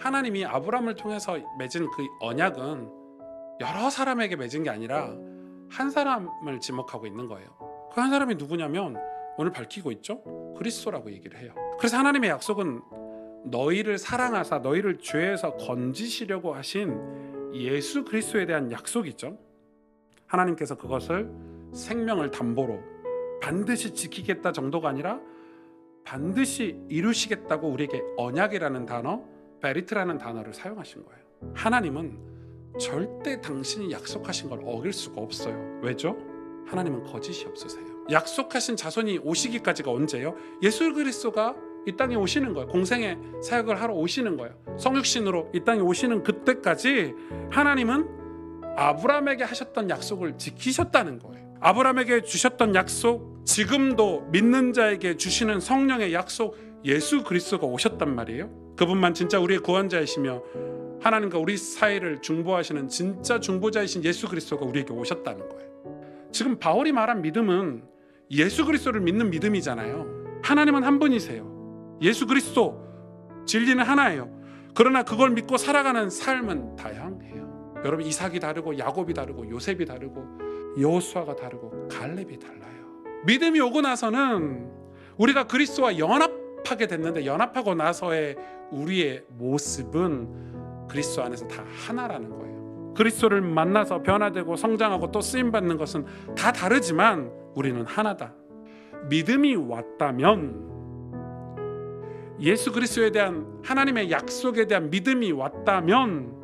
하나님이 아브라함을 통해서 맺은 그 언약은 여러 사람에게 맺은 게 아니라 한 사람을 지목하고 있는 거예요. 그 한 사람이 누구냐면 오늘 밝히고 있죠. 그리스도라고 얘기를 해요. 그래서 하나님의 약속은 너희를 사랑하사 너희를 죄에서 건지시려고 하신 예수 그리스도에 대한 약속이죠. 하나님께서 그것을 생명을 담보로 반드시 지키겠다 정도가 아니라 반드시 이루시겠다고 우리에게 언약이라는 단어, 베리트라는 단어를 사용하신 거예요. 하나님은 절대 당신이 약속하신 걸 어길 수가 없어요. 왜죠? 하나님은 거짓이 없으세요. 약속하신 자손이 오시기까지가 언제요? 예수 그리스도가 이 땅에 오시는 거예요. 공생의 사역을 하러 오시는 거예요. 성육신으로 이 땅에 오시는 그때까지 하나님은 아브라함에게 하셨던 약속을 지키셨다는 거예요. 아브라함에게 주셨던 약속, 지금도 믿는 자에게 주시는 성령의 약속, 예수 그리스도가 오셨단 말이에요. 그분만 진짜 우리의 구원자이시며 하나님과 우리 사이를 중보하시는 진짜 중보자이신 예수 그리스도가 우리에게 오셨다는 거예요. 지금 바울이 말한 믿음은 예수 그리스도를 믿는 믿음이잖아요. 하나님은 한 분이세요. 예수 그리스도 진리는 하나예요. 그러나 그걸 믿고 살아가는 삶은 다양해요. 여러분 이삭이 다르고 야곱이 다르고 요셉이 다르고 여호수아가 다르고 갈렙이 달라요. 믿음이 오고 나서는 우리가 그리스도와 연합하게 됐는데 연합하고 나서의 우리의 모습은 그리스도 안에서 다 하나라는 거예요. 그리스도를 만나서 변화되고 성장하고 또 쓰임 받는 것은 다 다르지만 우리는 하나다. 믿음이 왔다면 예수 그리스도에 대한 하나님의 약속에 대한 믿음이 왔다면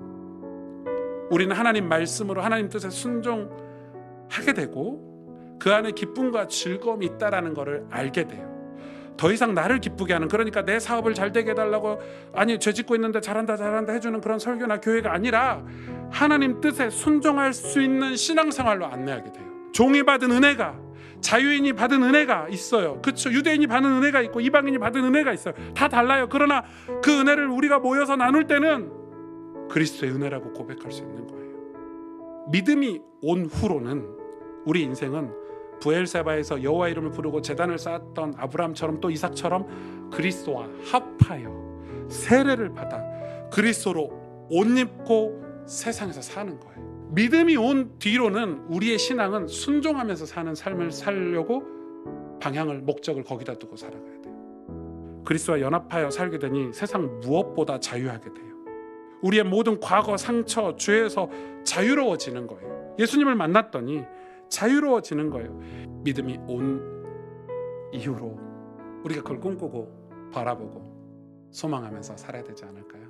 우리는 하나님 말씀으로 하나님 뜻에 순종하게 되고 그 안에 기쁨과 즐거움이 있다라는 것을 알게 돼요. 더 이상 나를 기쁘게 하는 그러니까 내 사업을 잘 되게 해달라고 아니 죄 짓고 있는데 잘한다 잘한다 해주는 그런 설교나 교회가 아니라 하나님 뜻에 순종할 수 있는 신앙생활로 안내하게 돼요. 종이 받은 은혜가 자유인이 받은 은혜가 있어요. 그렇죠. 유대인이 받은 은혜가 있고 이방인이 받은 은혜가 있어요. 다 달라요. 그러나 그 은혜를 우리가 모여서 나눌 때는 그리스도의 은혜라고 고백할 수 있는 거예요. 믿음이 온 후로는 우리 인생은 부엘세바에서 여호와 이름을 부르고 제단을 쌓았던 아브라함처럼 또 이삭처럼 그리스도와 합하여 세례를 받아 그리스도로 옷 입고 세상에서 사는 거예요. 믿음이 온 뒤로는 우리의 신앙은 순종하면서 사는 삶을 살려고 방향을 목적을 거기다 두고 살아가야 돼요. 그리스도와 연합하여 살게 되니 세상 무엇보다 자유하게 돼요. 우리의 모든 과거 상처 죄에서 자유로워지는 거예요. 예수님을 만났더니 자유로워지는 거예요. 믿음이 온 이후로 우리가 그걸 꿈꾸고 바라보고 소망하면서 살아야 되지 않을까요?